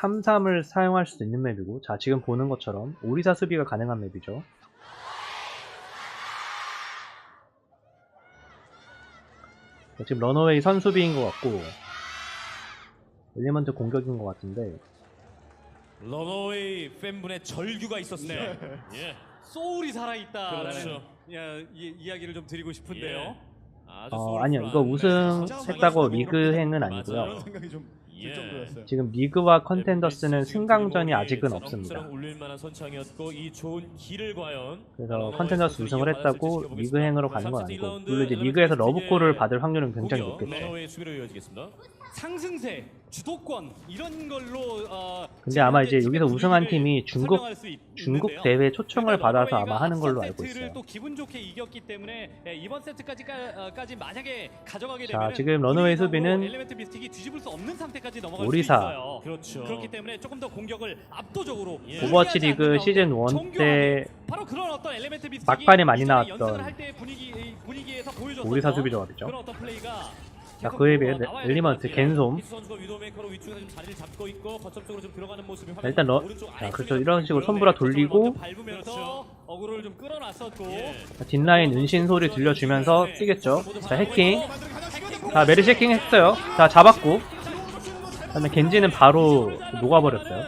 33을 사용할 수도 있는 맵이고 자 지금 보는 것처럼 오리사 수비가 가능한 맵이죠 자, 지금 런어웨이 선수비인 것 같고 엘리먼트 공격인 것 같은데 런어웨이 팬분의 절규가 있었습니다. 네. 예. 소울이 살아있다라는 그렇죠. 야, 이, 이야기를 좀 드리고 싶은데요. 예. 아주 어, 아니요 이거 네. 우승 했다고 리그 행은 맞아요. 아니고요 그런 생각이 좀들 예. 정도였어요. 지금 리그와 컨텐더스는 승강전이 아직은 이 없습니다 그래서 컨텐더스 우승을 했다고. 리그행으로 가는 건 3세트 아니고 1라운드 물론 이제 리그에서 러브콜을 받을 확률은 굉장히 높겠죠. 상승세, 주도권 이런 걸로 어, 근데 아마 이제 여기서 우승한 팀이 중국 있- 중국 있는데요. 대회 초청을 받아서 아마 하는 걸로 첫 알고 있어요. 또 기분 좋게 이겼기 때문에 예, 이번 세트까지 까지 만약에 가져가게 자, 되면 지금 런어웨이 수비는 엘리멘트 비스틱이 뒤집을 수 없는 상태까지 넘어갈 오리사. 수 있어요. 그렇죠. 그렇기 때문에 조금 더 공격을 압도적으로 예. 오버워치 리그 시즌 가운데 1때 정교하게 바로 그런 어떤 엘리멘트 비스틱이 막판에 많이 나왔던 분위기 오리사 수비 조합이죠. 그런 어떤 플레이가 자, 그에 비해 엘리먼트. 겐솜. 자, 일단 러, 자, 그렇죠. 이런 식으로. 손브라 네, 돌리고 그렇죠. 예. 자, 뒷라인 은신 소리 들려주면서 뛰겠죠. 자, 해킹. 자, 메르시 해킹 했어요. 자, 잡았고. 그 다음에 겐지는 바로 녹아버렸어요.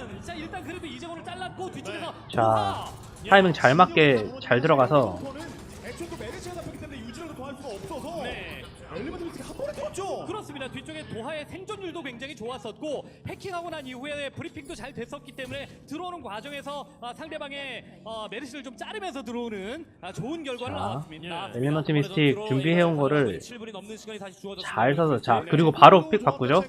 자 타이밍 잘 맞게 잘 들어가서 도하의 생존율도 굉장히 좋았었고 해킹하고 난 이후에 브리핑도 잘 됐었기 때문에 들어오는 과정에서 아, 상대방의 어, 메르시를 좀 자르면서 들어오는 아, 좋은 결과를 자, 나왔습니다. 예. 엘리먼트 미스틱 준비해온 거를 7분이 넘는 시간이 다시 주어졌습니다. 잘 서서 자, 네. 그리고 바로 픽 바꾸죠.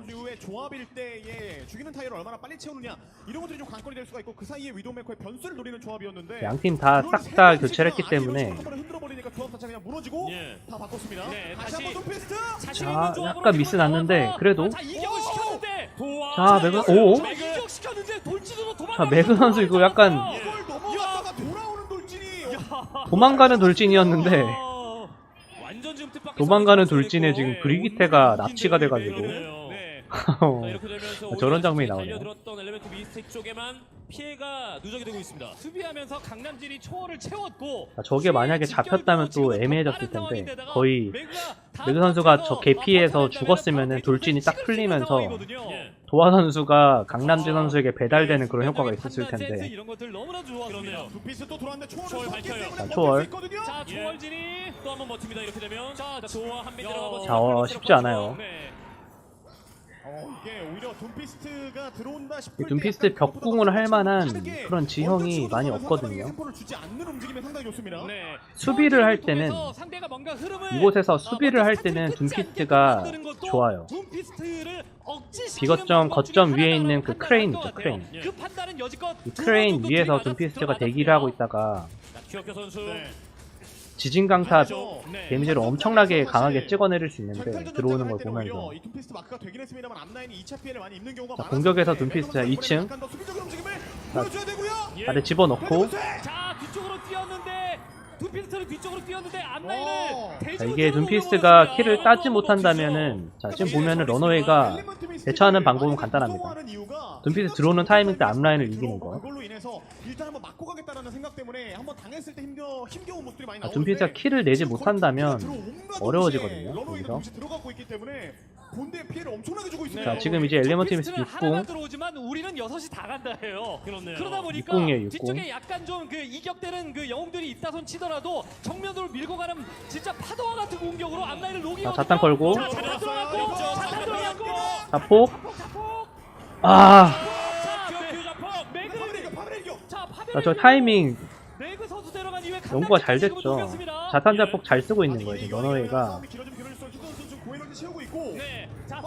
그런 류의 조합일 때에 죽이는 타이어를 얼마나 빨리 채우느냐 이런 것들이 좀 관건이 될 수가 있고 그 사이에 위도메커의 변수를 노리는 조합이었는데 양팀 다 싹 다 교체를 했기 때문에 한번에 흔들어 버리니까 조합 자체가 그냥 무너지고 예. 다 바꿨습니다. 네, 다시 다시- 한번 좀 페스트. 자신 자, 있는 조합으로 약간 미스 났는데 그래도 자 이격을 시켰는데 도와. 자, 매그 오. 자, 이격 시켰는데 돌진으로 도망. 자, 매그 선수 이거 약간 이걸 넘어갔다가 돌아오는 돌진이 도망가는 돌진이었는데 완전 지금 뜻밖의 도망가는 돌진에 지금 있고, 브리기테가 네, 납치가 돼가지고 이렇게 되면서 저런 장면이 나오네요. 달려들었던 엘리멘트 미스틱 쪽에만 피해가 누적이 되고 있습니다. 수비하면서 강남진이 초월을 채웠고 자, 저게 만약에 잡혔다면 또 애매해졌을 텐데 거의 매그 선수가 저 개피해서 되면은 돌진이 딱 풀리면서. 예. 도하 선수가 강남진 선수에게 배달되는 그런 효과가 있었을 텐데 이런 것들 너무나 좋았습니다. 그러네요. 두 피스 또 들어왔는데 초월을 밝혀요. 때문에 자, 버틸 초월. 수 있거든요. 자 예. 초월진이 또 한번 버팁니다. 이렇게 되면 자, 자 도와 한명 들어가고 자, 어, 쉽지 않아요. 네. 어, 이게 오히려 둠피스트가 들어온다 싶을 이 둠피스트 때 벽궁을 할 만한 그런 지형이 많이 없거든요. 네. 수비를 할 때는 이곳에서 아, 수비를 할 때는 둠피스트가 좋아요. 비거점 거점 위에 있는 그 크레인 것 있죠, 같아요. 크레인. 그이두 크레인 위에서 둠피스트가. 대기를 하고 있다가 선수. 지진 강타 네. 데미지를 엄청나게 강하게 찍어내릴 수 있는데 들어오는 걸 보면서 오히려 이 둠피스트 마크가 되긴 했습니다만 앞라인이 2차 피해를 많이 입는 경우가 자, 공격에서 둠피스트 매너만 2층. 약간 더 수비적인 움직임을 자. 아래 집어넣고 자 둠피스트는 뒤쪽으로 뛰었는데 앞라인을 어. 자, 이게 둠피스트가. 킬을 따지 못한다면은 자 지금 보면은 러너웨이가 대처하는 방법은 간단합니다. 둠피스트 들어오는 타이밍 때 앞라인을 이기는 거. 많이 아, 둠피스트가 킬을 내지 못한다면 어려워지거든요, 여기서. 본대에 피해를 엄청나게 주고 있습니다. 자 지금 이제 엘리먼트 미스 둠피스트는 하나만 60 들어오지만 우리는 여섯이 다 간다 해요. 그렇네요. 그러다 보니까 60이에요, 60. 뒤쪽에 약간 좀 그 이격되는 그 영웅들이 있다 손 치더라도 정면으로 밀고 가는 진짜 파도와 같은 공격으로 앞라인을 녹이 자, 자탄 걸고. 자, 자탄 들어갔고 자탄 들어갔고. 자폭 아. 자, 매- 그 파벨 저 타이밍. 매그 선수 데려간 이후에 연구가 잘 됐죠. 자탄 자폭 잘 쓰고 있는 거예요 지금 러너웨이가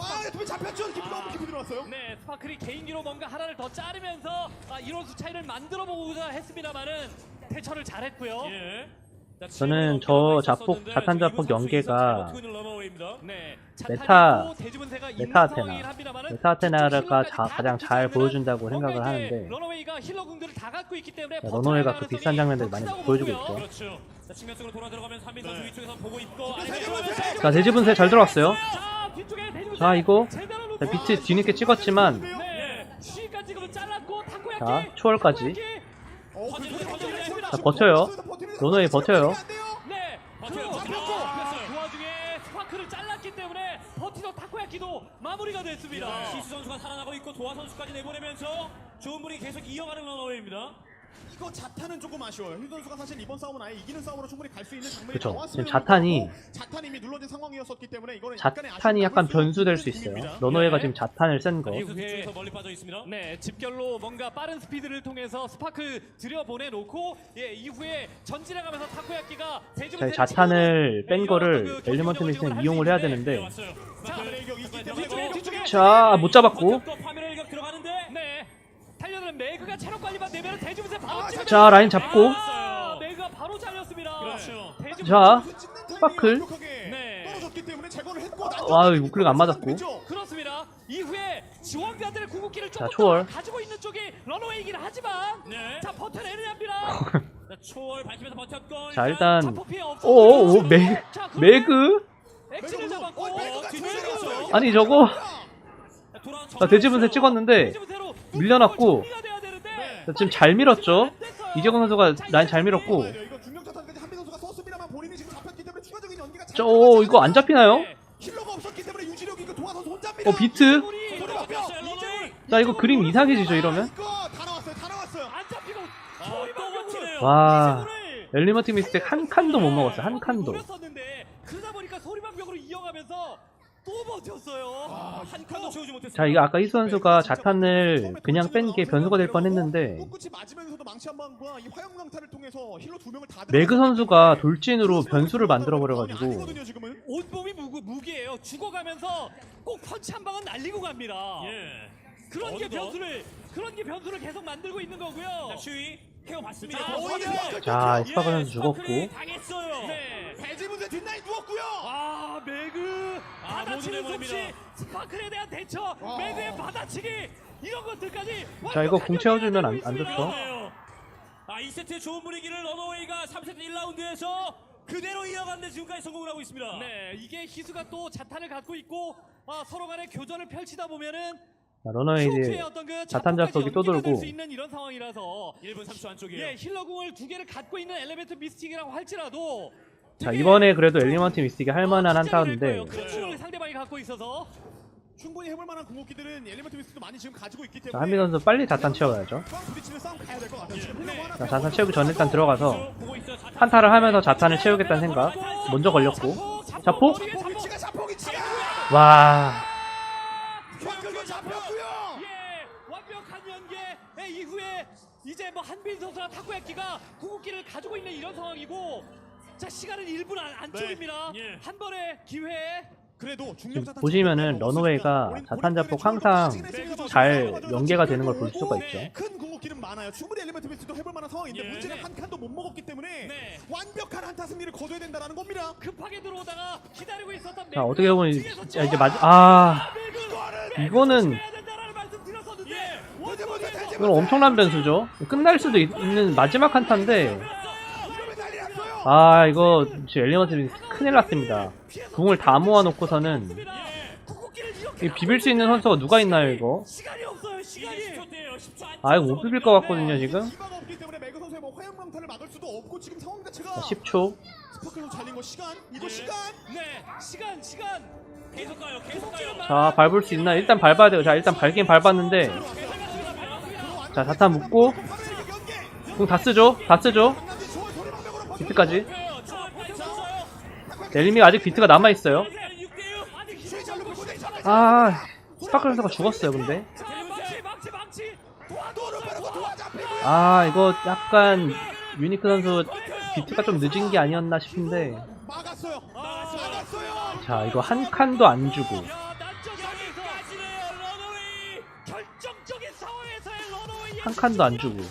네. 자, 와 둠피 잡혔죠. 깊이 너무 깊이 들어왔어요. 네, 스파클이 개인기로 뭔가 하나를 더 자르면서 아, 이론수 차이를 만들어 보고자 했습니다만은 대처를 잘했고요. 예. 자, 저는 저 자폭- 자탄 자폭 연계가. 네, 메타- 메타 아테나. 메타 아테나가 자- 다 가장 잘 보여준다고 생각을 하는데 러너웨이가 힐러 궁들을 다 갖고 있기 때문에 자, 버텨낼 러너웨이가 그 비싼 장면들 더 많이 보여주고. 있죠. 그렇죠. 자, 측면적으로 돌아 들어가면서 한민 선수 네. 위쪽에서 보고 있고 자 대지분세 잘 들어갔어요 자, 자, 이거. 자, 비트 뒤늦게 찍었지만 네. 시간 지금은 잘랐고 타코야키. 자, 초월까지. 어, 그 자, 버텨요. 로너웨이 버텨요. 네. 그, 버텨요. 와중에 스파크를 잘랐기 때문에 버티던 타코야키도 마무리가 됐습니다. 시수 선수가 살아나고 있고 도하 선수까지 내보내면서 좋은 분이 계속 이어가는 러너웨이입니다. 이거 자탄은 조금 아쉬워요. 휘 선수가 사실 이번 싸움은 아예 이기는 싸움으로 충분히 갈 수 있는 장면이 그쵸. 나왔으면 지금 자탄이- 자탄이 이미 눌러진 상황이었었기 때문에 이거는 약간의 자탄이 아쉬움을 약간 수 변수될 수 있어요. 러너웨이가 네. 지금 자탄을 센 거. 이후 쪽에서 멀리 빠져 있습니다. 네, 집결로 뭔가 빠른 스피드를 통해서 스파크 들여보내 놓고 예, 이후에 전진해 가면서 타코야키가 자, 이 자탄을 뺀 거를 엘리먼트 미스는 이용을 해야 되는데. 자, 뒤쪽에, 뒤쪽에. 자, 못 잡았고. 파멸의 일격 들어가는데 네, 매그가 체력 관리만 되면 대주부세 바로 찍으면 자, 라인 잡고. 아, 매그가 바로 잘렸습니다. 그렇죠. 대주부세 자, 스파클. 네. 떨어졌기 때문에 제거를 했고 와, 이거 우클릭 안 맞았고. 그렇습니다. 이후에 지원가들의 궁극기를 자, 조금 초월. 더 가지고 있는 쪽이 러너웨이긴 하지만 네. 자 버텨내느냐 합니다. 자, 초월 밝히면서 버텼고 자, 일단 피해 없어. 오오오 매 자, 그러면 매그 엑스를 잡았고 어, 뒤쪽에 아니 저거 자, 돌아온 자, 돼지분쇄 찍었는데 대주부세로 밀려났고. 되는데 네. 자, 지금 잘 밀었죠. 안 됐어요. 이재공 선수가 라인 잘 밀었고. 저 오, 이거 안 잡히나요? 네. 어 비트. 자 이거 그림 이상해지죠 이러면? 아. 와 엘리먼트 미스텍 한 칸도 못 먹었어요 한 칸도. 자 이거 아까 희수 선수가 자탄을 그냥 뺀 게 변수가 될 뻔했는데 꿋꿋이 맞으면서도 망치 한 방과 이 화염 강타를 통해서 힐러 두 명을 다 매그 선수가 돌진으로 변수를 만들어 버려가지고. 온몸이 무구, 무기예요. 죽어가면서 꼭 펀치 한 방은 날리고 갑니다. 예. 그런 게. 변수를 그런 게 변수를 계속 만들고 있는 거고요. 자, 슈이 태워 봤습니다. 자, 오히려 자 스파크 선수 스파클이 죽었고 당했어요. 네. 배지 문제 뒷라인 누웠고요. 아 매그 아, 받아치는 솜씨. 스파클에 대한 대처 아. 매그의 받아치기 이런 것들까지 자, 이거 궁 채워주면 안- 안. 좋죠? 아, 2세트의 좋은 분위기를 러너웨이가 3세트 1라운드에서 그대로 이어가는데 지금까지 성공을 하고 있습니다. 네 이게 희수가 또 자탄을 갖고 있고 아, 서로 간에 교전을 펼치다 보면은 러너웨이드 어떤 그 자탄 자폭까지 자폭이 또 돌고. 이런 상황이라서 1분 30초 안쪽이에요. 예 힐러궁을 두 개를 갖고 있는 엘리멘트 미스틱이라고 할지라도 자 이번에 그래도 엘리먼트 미스틱이 할만한. 한타인데 큰 충을 상대방이 갖고 있어서 충분히 해볼 만한 궁극기들은 엘리먼트 미스도 많이 지금 가지고 있기 자 때문에 한빈 선수 빨리 자탄 채워야죠 힐러 하나 자 자탄 채우기 전에 일단 들어가서 있어요. 자탄. 한타를 하면서 자탄을 채우겠다는 생각 먼저 걸렸고 자폭? 와 잡혔고요. 예 완벽한 연계 이후에 이제 뭐 한빈 선수나 타코야키가 궁극기를 가지고 있는 이런 상황이고 자 시간은 1분 안, 안쪽입니다 네. 예. 한 번의 기회 그래도 지금 보시면은 없으니까 러너웨이가 본인- 자탄 본인들의 자폭 중력도 항상 잘 연계가 되는 걸 볼 수가 있죠. 네. 큰 궁극기는 많아요. 충분히 엘리먼트 미스도 해볼 만한 상황인데 예. 문제는 네. 한 칸도 못 먹었기 때문에 네. 완벽한 한타 승리를 거둬야 된다는 겁니다. 급하게 들어오다가 기다리고 있었던 자 어떻게 보면 이제 마지 아 매그, 이거는 이건 엄청난 변수죠. 끝날 수도 있, 는 마지막 한타인데. 아 이거 지금 엘리먼트 큰일 났습니다. 궁을 다 모아놓고서는 비빌 수 있는 선수가 누가 있나요 이거? 시간이 없어요 시간이 10초대예요. 10초 안아 이거 못 비빌 것 같거든요 지금. 기바가 없기 때문에 매그 선수의 뭐 화염 강타를 막을 수도 없고 지금 상황 자체가 10초. 자 밟을 수 있나? 일단 밟아야 돼요. 자 일단 밟긴 밟았는데 자 자탄 묶고 궁다 쓰죠. 다 쓰죠. 비트까지. 엘리미가 아직 비트가 남아 있어요. 아 스파클 선수가 죽었어요 근데. 아 이거 약간 유니크 선수 비트가 좀 늦은 게 아니었나 싶은데 자 이거 한 칸도 안 주고. 한 칸도 안 주고. 매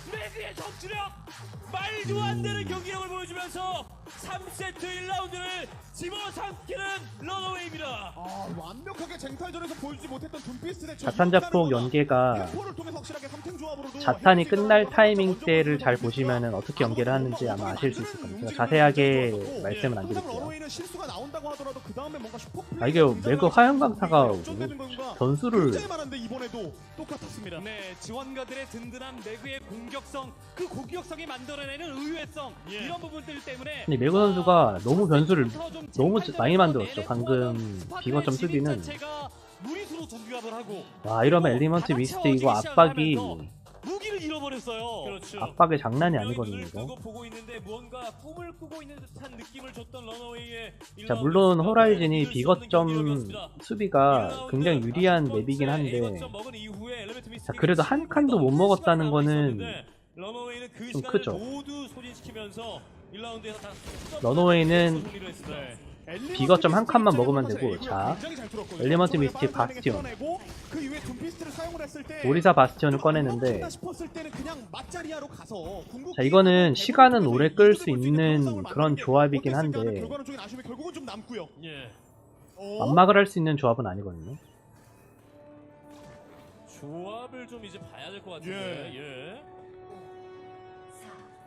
그의 전투력 말도 안 되는 경기력을 보여주면서 3세트 1라운드를 집어삼키는 런어웨이입니다. 아, 완벽하게 쟁탈전에서 보여주지 못했던 둠피스의 저 자탄 자폭 육단과 연계가 자탄이 끝날 타이밍 때를 잘 보시면은 어떻게 연계를 하는지 아마 아실 수 있을 겁니다. 제가 자세하게 말씀은 안 드릴게요. 그 아, 이게 매그 화염 강타가 많은데 이번에도 똑같았습니다. 네, 지원가들의 든든한 매그의 공격성, 그 공격성이 만들어내는 의외성 예. 이런 부분들 때문에 근데 매그 선수가 너무 변수를 좀 너무 많이 만들었죠. 방금 비거점 수비는. 와 이러면 엘리먼트 미스트 이거 압박이 무기를 잃어버렸어요. 그렇죠. 압박이 장난이 아니거든요 눈을 이거. 뜨고 보고 있는데 무언가 꿈을 꾸고 있는 듯한 느낌을 줬던 런어웨이의 자 1라운드 물론 수비가 호라이즌이 없는 비거점 경기력이었습니다. 수비가 1라운드 굉장히 유리한 맵이긴 한데 자, 그래도 한 칸도 못 먹었다는 거는 그좀 크죠. 모두 소진시키면서 1라운드에서 다 런어웨이는 승리를 했습니다. 비거 점 한 칸만 먹으면 되고, 자, 엘리먼트 미스틱 바스티온. 그 오리사 바스티온을 꺼내는데 맛자리하러 가서 궁극기 자 이거는 시간은 오래 끌 수 있는 그런 조합이긴 한데 남고요. 예. 어? 완막을 할 수 있는 조합은 아니거든요. 조합을 좀 이제 봐야 될 것 같은데. 예.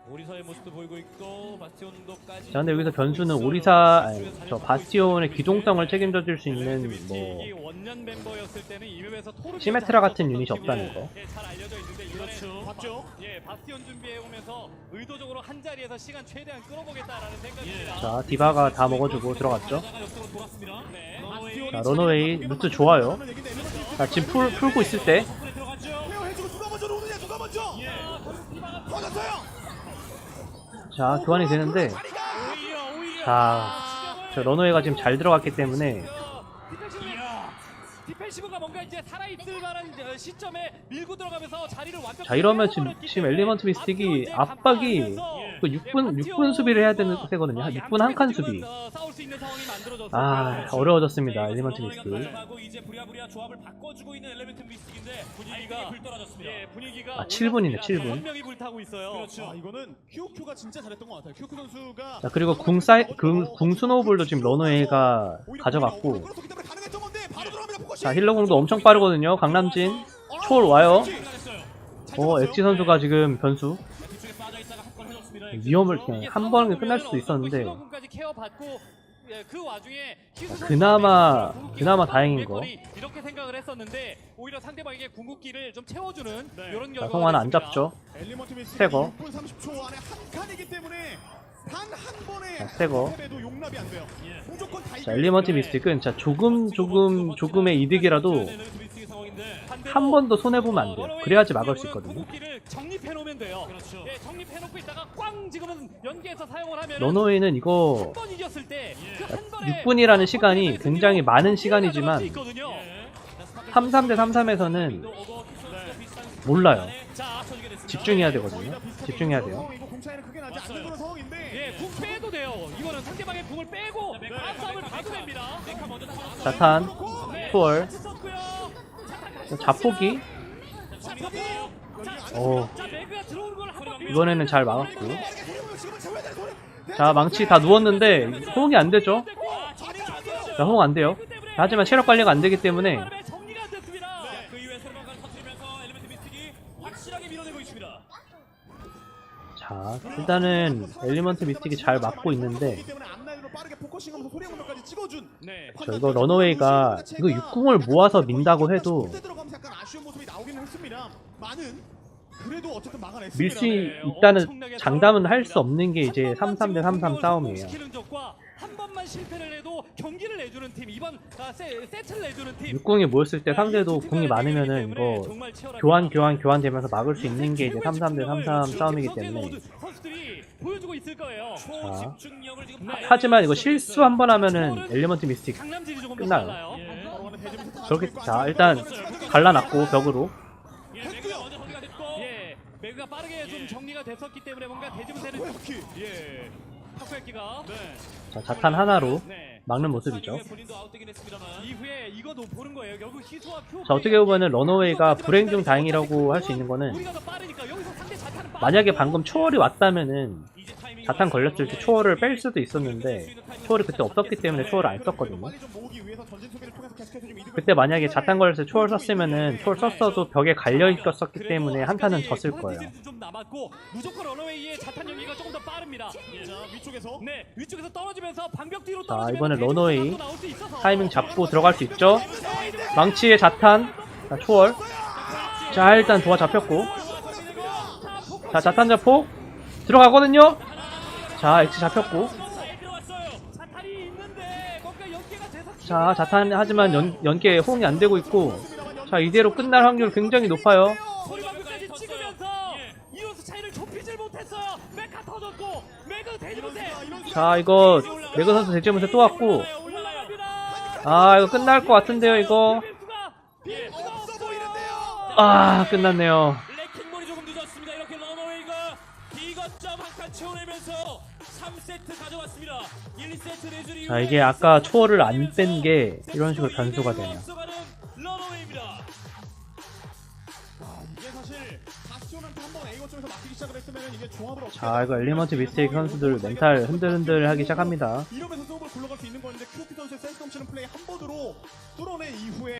오리사의 모습도 보이고 있고 바스티온도까지. 자 근데 여기서 변수는 오리사 아니, 저 바스티온의 기동성을 책임져 줄 수 있는 뭐이 원년 멤버였을 때는 이 맵에서 토르비온 시메트라 같은 유닛이 없다는 거. 예, 잘 알려져 있는데 이번에 그렇죠. 봤죠? 예, 바스티온 준비해 오면서 의도적으로 한 자리에서 시간 최대한 끌어보겠다라는 생각입니다. 자 디바가 다 먹어주고 들어갔죠. 돌았습니다. 네. 런어웨이 자 런어웨이 루트 좋아요. 자 지금 풀, 풀고 있을 때 자 교환이 되는데 오히려 오히려. 자, 저 런어웨이가 지금 잘 들어갔기 때문에 자 이러면 지금 지금 엘리먼트 미스틱이 압박이 간파하면서 그 6분 6분 수비를 해야 되는. 한 6분 한 칸 수비. 아 어려워졌습니다 자, 엘리먼트 떨어졌습니다. 예, 아, 7분 이네, 올라갑니다. 7분. 한 명이 불타고 있어요. 그렇죠. 아자 그리고 궁 사이 궁, 궁 스노우볼도 지금 런어웨이가 가져갔고 자 힐러궁도 엄청 빠르거든요. 강남진 초월 와요. 어 엑지 선수가 지금 변수 위험을 그냥 한 번에 끝날 수도 있었는데 예, 그 그나마- 그나마 다행인 몇 거. 이렇게 생각을 했었는데 오히려 상대방에게 궁극기를 좀 채워주는 네. 이런 자, 결과가 안. 잡죠. 엘리먼트 미스 스태거. 6분 30초 안에 한 칸이기 때문에 단한 번에 자, 스태거. 패배도 용납이 안 돼요. 예. 자. 엘리먼트 미스틱은 자 조금 조금 조금의 이득이라도 한번더 손해 보면 안 돼요. 그래야지 막을 수 있거든요. 정립해 놓으면 돼요. 그렇죠. 예, 정립해 놓고 있다가 꽝 지금은 연계해서 사용을 하면 런어웨이는 이거 한번 이겼을 때 예. 6분이라는 시간이 굉장히 많은 승리를 시간이지만 가져갈 수 있거든요. 예. 자, 스파크 33대 33에서는 또 오버 킥 선수가 비슷한 몰라요. 집중해야 거의 되거든요. 집중해야 돼요. 예, 네, 자탄 네, 투월. 자폭이 오 한번 이번에는 잘 막았고. 자 망치 다 누웠는데 호응이 안 되죠. 아, 정리가 안 돼요. 자 호응 안 돼요. 하지만 체력 관리가 안 되기 때문에 빠르게 정리가 안 됐습니다. 네, 그 이후에 세르방가를 터뜨리면서 엘리멘트 미스틱이 확실하게 밀어내고 있습니다. 자 일단은 엘리먼트 미스틱이 잘 막고 있는데 찍어준 네. 저 이거 런어웨이가 이거 육궁을 모아서 민다고 해도 그때 들어가면서 약간 아쉬운 모습이 나오기는 했습니다. 많은 그래도 어쨌든 막아냈습니다. 밀수 네, 있다는 엄청나게 장담은 할 수 없는 게 이제 한 번만 33대 지금 33 공격을 싸움이에요. 번만 실패를 해도 경기를 내주는 팀 이번 아, 세, 세트를 내주는 팀 육궁이 모였을 때이 상대도 두 궁이 많으면은 이거. 교환 교환 교환 되면서 막을 수 있는 게 이제 33 대 33 싸움이기 때문에 보여주고 있을 거예요. 지금 네. 하지만 이거 실수 한 번 하면은 엘리먼트 미스틱 끝나요. 예. 다 저렇게 자 일단 갈라놨고 벽으로 예, 예, 매그가 빠르게 좀 정리가 됐었기 때문에 뭔가 타코야키. 예, 네. 자 자탄 하나로 네. 막는 모습이죠. 이후에 본인도 아웃되긴 했습니다만 이후에 이거 너 보는 거예요. 결국 희수와 큐. 자 어떻게 보면은 런어웨이가 불행 중 다행이라고 할 수 있는 거는 우리가 더 빠르니까 여기서 상대 자탄은 만약에 방금 초월이 왔다면은 이제 타이밍이 자탄 걸렸을 때 초월을 뺄 수도 있었는데 초월이 그때 없었기 때문에 초월을 안 썼거든요. 빨리 좀 모으기 위해서 전진 수비를 통해서 계속해서 좀 이득을 그때 만약에 자탄 걸렸을 때 초월 썼으면은 초월 썼어도 벽에 갈려 있었기 때문에 한타는 졌을 거예요. 좀 남았고 무조건 자탄 빠릅니다. 자 위쪽에서 네, 위쪽에서 떨어지면서 방벽 뒤로 자, 떨어지면 이번엔 대중도 러너웨이 나올 수 있어서. 타이밍 잡고 들어갈 수 있죠. 망치의 자탄, 자, 초월. 자 일단 도화 잡혔고, 자 자탄 자폭 들어가거든요. 자 엑스 잡혔고, 자 자탄 하지만 연, 연계 호응이 안 되고 있고, 자 이대로 끝날 확률 굉장히 높아요. 자 이거 매그 선수 대지문세 또 왔고. 아 이거 끝날 것 같은데요 이거. 아 끝났네요. 레킹볼이 조금 늦었습니다. 이렇게 러너웨이가 비거점 한칸 채워내면서 3세트 가져왔습니다. 1세트 내주리 자 이게 아까 초월을 안 뺀 게 이런 식으로 변수가 되네요. 자 이거 엘리먼트 미스테이크 선수들 멘탈 흔들흔들 하기 시작합니다. 이러면서 수업을 굴러갈 수 있는 거였는데 큐피 선수의 센스 넘치는 플레이 한 번으로 뚫어낸 이후에